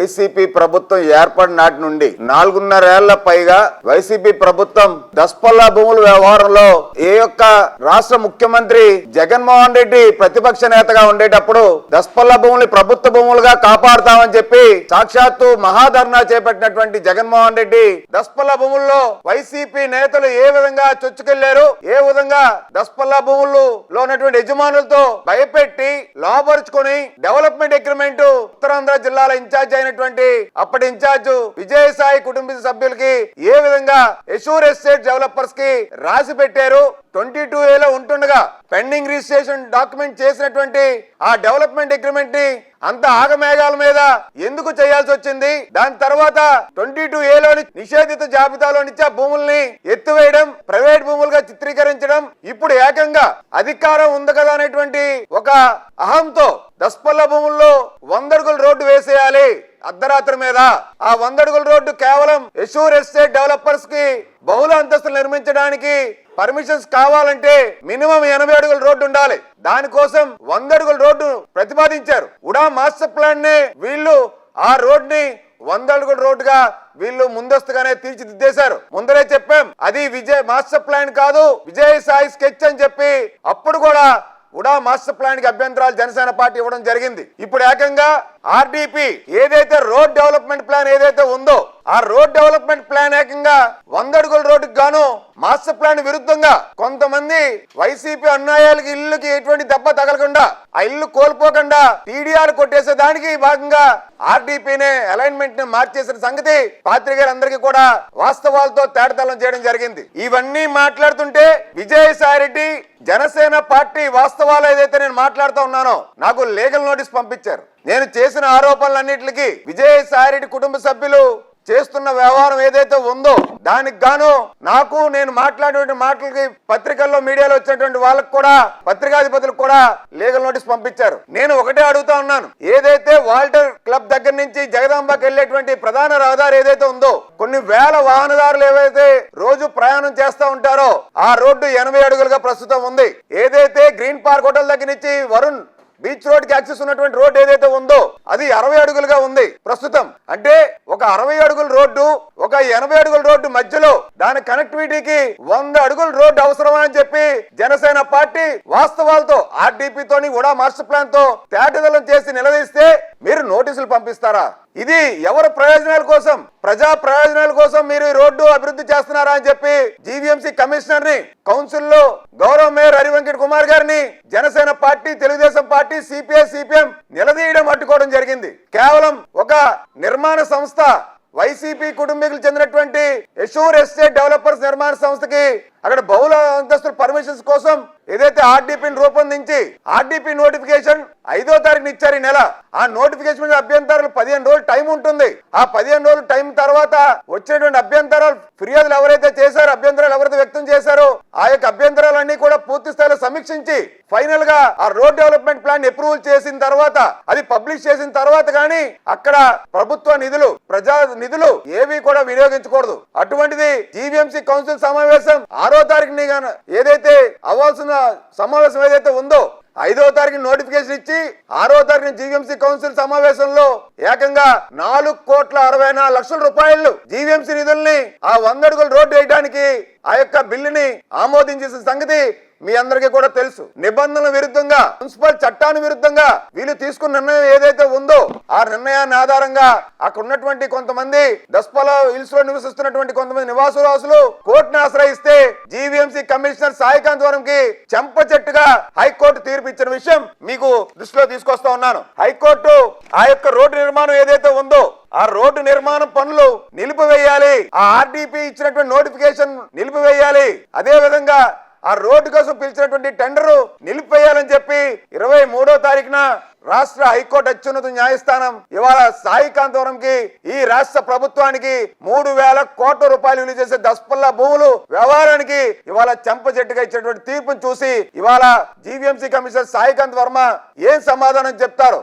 YCP ప్రభుత్వం ఏర్పడిన నాటి నుండి నాలుగున్నరేళ్ళ పైగా వైసీపీ ప్రభుత్వం దస్పల్లా భూముల వ్యవహారంలో ఏ యొక్క రాష్ట్ర ముఖ్యమంత్రి జగన్మోహన్ రెడ్డి ప్రతిపక్ష నేతగా ఉండేటప్పుడు దస్పల్లా భూములు ప్రభుత్వ భూములుగా కాపాడుతామని చెప్పి సాక్షాత్తు మహాధర్నా చేపట్టినటువంటి జగన్మోహన్ రెడ్డి దస్పల్లా భూముల్లో వైసీపీ నేతలు ఏ విధంగా చొచ్చుకెళ్ళారు ఏ విధంగా దస్పల్లా భూముల్లో లో ఉన్నటువంటి యజమానులతో భయపెట్టి లోపరుచుకొని డెవలప్మెంట్ అగ్రిమెంట్ ఉత్తరాంధ్ర జిల్లాల ఇన్ఛార్జ్ చేసినటువంటి అప్పటి ఇన్ఛార్జ్ విజయసాయి కుటుంబ సభ్యులకి ఏ విధంగా ఎషూర్ ఎస్టేట్ డెవలపర్స్కి రాసి పెట్టారు? ట్వంటీ టూ ఏలో ఉంటుండగా పెండింగ్ రిజిస్ట్రేషన్ డాక్యుమెంట్ చేసినటువంటి ఆ డెవలప్మెంట్ అగ్రిమెంట్ని అంత ఆగమేఘాల మీద ఎందుకు చేయాల్సి వచ్చింది? దాని తర్వాత ట్వంటీ టూ ఏలోని నిషేధిత జాబితాలో నుంచి ఆ భూముల్ని ఎత్తివేయడం ప్రైవేట్ భూములుగా చిత్రీకరించడం ఇప్పుడు ఏకంగా అధికారం ఉంది కదా అనేటువంటి ఒక అహంతో దస్పల్ల భూముల్లో వందడుగుల రోడ్డు వేసేయాలి అర్ధరాత్రి మీద. ఆ వందడుగుల రోడ్డు కేవలం ఎషూర్ ఎస్టేట్ డెవలపర్స్కి బహుళ అంతస్తులు నిర్మించడానికి పర్మిషన్స్ కావాలంటే మినిమం ఎనభై అడుగుల రోడ్డు ఉండాలి. దానికోసం వంద అడుగుల రోడ్డు ప్రతిపాదించారు. ఉడా మాస్టర్ ప్లాన్ని వీళ్ళు ఆ రోడ్ని వంద అడుగుల రోడ్డుగా వీళ్ళు ముందస్తుగానే తీర్చిదిద్దేశారు. ముందరే చెప్పాం అది విజయ్ మాస్టర్ ప్లాన్ కాదు విజయ్ సాయి స్కెచ్ అని చెప్పి అప్పుడు కూడా కూడా మాస్టర్ ప్లాన్కి అభ్యంతరాలు జనసేన పార్టీ ఇవ్వడం జరిగింది. ఇప్పుడు ఏకంగా ఆర్డిపి ఏదైతే రోడ్ డెవలప్మెంట్ ప్లాన్ ఏదైతే ఉందో ఆ రోడ్ డెవలప్మెంట్ ప్లాన్ ఏకంగా వంద అడుగుల రోడ్డుకు గాను మాస్టర్ ప్లాన్ విరుద్ధంగా కొంతమంది వైసీపీ అన్యాయాలకి ఇల్లుకి ఎటువంటి దెబ్బ తగలకుండా ఆ ఇల్లు కోల్పోకుండా టీడీఆర్ కొట్టేసే దానికి భాగంగా ఆర్డీపీనే అలైన్మెంట్ని మార్చేసిన సంగతి పాత్రికేయులందరికీ కూడా వాస్తవాలతో తేడతలం చేయడం జరిగింది. ఇవన్నీ మాట్లాడుతుంటే విజయసాయి రెడ్డి జనసేన పార్టీ వాస్తవాలు ఏదైతే నేను మాట్లాడుతూ ఉన్నానో నాకు లీగల్ నోటీస్ పంపించారు. నేను చేసిన ఆరోపణలన్నింటికి విజయసాయి రెడ్డి కుటుంబ సభ్యులు చేస్తున్న వ్యవహారం ఏదైతే ఉందో దానికి గాను నాకు నేను మాట్లాడిన మాటలకి పత్రికల్లో మీడియాలో వచ్చినటువంటి వాళ్ళకు కూడా పత్రికాధిపతులకు కూడా లీగల్ నోటీస్ పంపించారు. నేను ఒకటే అడుగుతా ఉన్నాను. ఏదైతే వాల్టర్ క్లబ్ దగ్గర నుంచి జగదాంబకి వెళ్ళేటువంటి ప్రధాన రహదారి ఏదైతే ఉందో కొన్ని వేల వాహనదారులు ఏవైతే రోజు ప్రయాణం చేస్తూ ఉంటారో ఆ రోడ్డు ఎనభై అడుగులుగా ప్రస్తుతం ఉంది. ఏదైతే గ్రీన్ పార్క్ హోటల్ దగ్గర నుంచి వరుణ్ బీచ్ రోడ్కి యాక్సెస్ ఉన్నటువంటి రోడ్ ఏదైతే ఉందో అది అరవై అడుగులుగా ఉంది ప్రస్తుతం. అంటే ఒక అరవై అడుగుల రోడ్డు ఒక ఎనభై అడుగుల రోడ్డు మధ్యలో దాని కనెక్టివిటీకి వంద అడుగుల రోడ్డు అవసరమా అని చెప్పి జనసేన పార్టీ వాస్తవాలతో ఆర్డీపీ తోని కూడా మాస్టర్ ప్లాన్తో తేటదలం చేసి నిలదీస్తే మీరు నోటీసులు పంపిస్తారా? ఇది ఎవరి ప్రయోజనాల కోసం? ప్రజా ప్రయోజనాల కోసం మీరు ఈ రోడ్డు అభివృద్ధి చేస్తున్నారా అని చెప్పి జీవీఎంసీ కమిషనర్ని కౌన్సిల్లో గౌరవ మేయర్ హరివెంకట్ కుమార్ గారిని Janasena party Telugu Desam party CPI CPM నిలదీయడం అడ్డుకోవడం జరిగింది. కేవలం ఒక నిర్మాణ సంస్థ వైసీపీ కుటుంబీకులు చెందినటువంటి యశూర్ ఎస్టేట్ డెవలపర్స్ నిర్మాణ సంస్థకి అక్కడ బహుళ అంతస్తుల పర్మిషన్స్ కోసం ఏదైతే ఆర్డీపీని రూపొందించి ఆర్డీపీ నోటిఫికేషన్ ఐదో తారీఖున ఇచ్చారు ఈ నెల ఆ నోటిఫికేషన్ మీద అభ్యంతరాలు పదిహేను రోజులు టైం ఉంటుంది. ఆ పదిహేను రోజులు టైం తర్వాత వచ్చినటువంటి అభ్యంతరాలు ఫిర్యాదులు ఎవరైతే చేశారో అభ్యంతరాలు ఎవరైతే వ్యక్తం చేశారో ఆ యొక్క అభ్యంతరాలన్నీ కూడా పూర్తి స్థాయిలో సమీక్షించి ఫైనల్గా ఆ రోడ్ డెవలప్మెంట్ ప్లాన్ అప్రూవల్ చేసిన తర్వాత అది పబ్లిష్ చేసిన తర్వాత కానీ అక్కడ ప్రభుత్వ నిధులు ప్రజా నిధులు ఏవి కూడా వినియోగించకూడదు. అటువంటిది జీవీఎంసీ కౌన్సిల్ సమావేశం ఆరో తారీఖుని ఏదైతే అవ్వాల్సిన సమావేశం ఏదైతే ఉందో ఐదో తారీఖు నోటిఫికేషన్ ఇచ్చి ఆరో తారీఖున జీవీఎంసీ కౌన్సిల్ సమావేశంలో ఏకంగా నాలుగు కోట్ల అరవై నాలుగు లక్షల రూపాయలు జీవీఎంసీ నిధుల్ని ఆ వంద రోడ్డు వేయడానికి ఆ యొక్క బిల్లుని ఆమోదించేసిన సంగతి మీ అందరికీ కూడా తెలుసు. నిబంధనల విరుద్ధంగా మున్సిపల్ చట్టాన్ని విరుద్ధంగా వీళ్ళు తీసుకున్న నిర్ణయం ఏదైతే ఉందో ఆ నిర్ణయాన్ని ఆధారంగా అక్కడ ఉన్నటువంటి కొంతమంది దస్పల హిల్స్లో నివసిస్తున్నటువంటి కొంతమంది నివాసరాసులు కోర్టును ఆశ్రయిస్తే జీవీఎంసీ కమిషనర్ సాయికాంత్ వరంకి చెంప చెట్టుగా హైకోర్టు తీర్పు ఇచ్చిన విషయం మీకు దృష్టిలో తీసుకొస్తా ఉన్నాను. హైకోర్టు ఆ యొక్క రోడ్డు నిర్మాణం ఏదైతే ఉందో ఆ రోడ్డు నిర్మాణ పనులు నిలిపివేయాలి. ఆ ఆర్డీపీ ఇచ్చినటువంటి నోటిఫికేషన్ నిలిపివేయాలి. అదే విధంగా ఆ రోడ్డు కోసం పిలిచినటువంటి టెండరు నిలిపేయాలని చెప్పి ఇరవై మూడో తారీఖున రాష్ట్ర హైకోర్టు అత్యున్నత న్యాయస్థానం ఇవాళ సాయికాంతవరంకి ఈ రాష్ట్ర ప్రభుత్వానికి మూడు వేల కోట్ల రూపాయలు విలువ చేసే దస్పల్ల భూములు వ్యవహారానికి ఇవాళ చెంప చెట్టుగా ఇచ్చినటువంటి తీర్పును చూసి ఇవాళ జీవీఎంసీ కమిషనర్ సాయికాంత్ వర్మ ఏం సమాధానం చెప్తారు?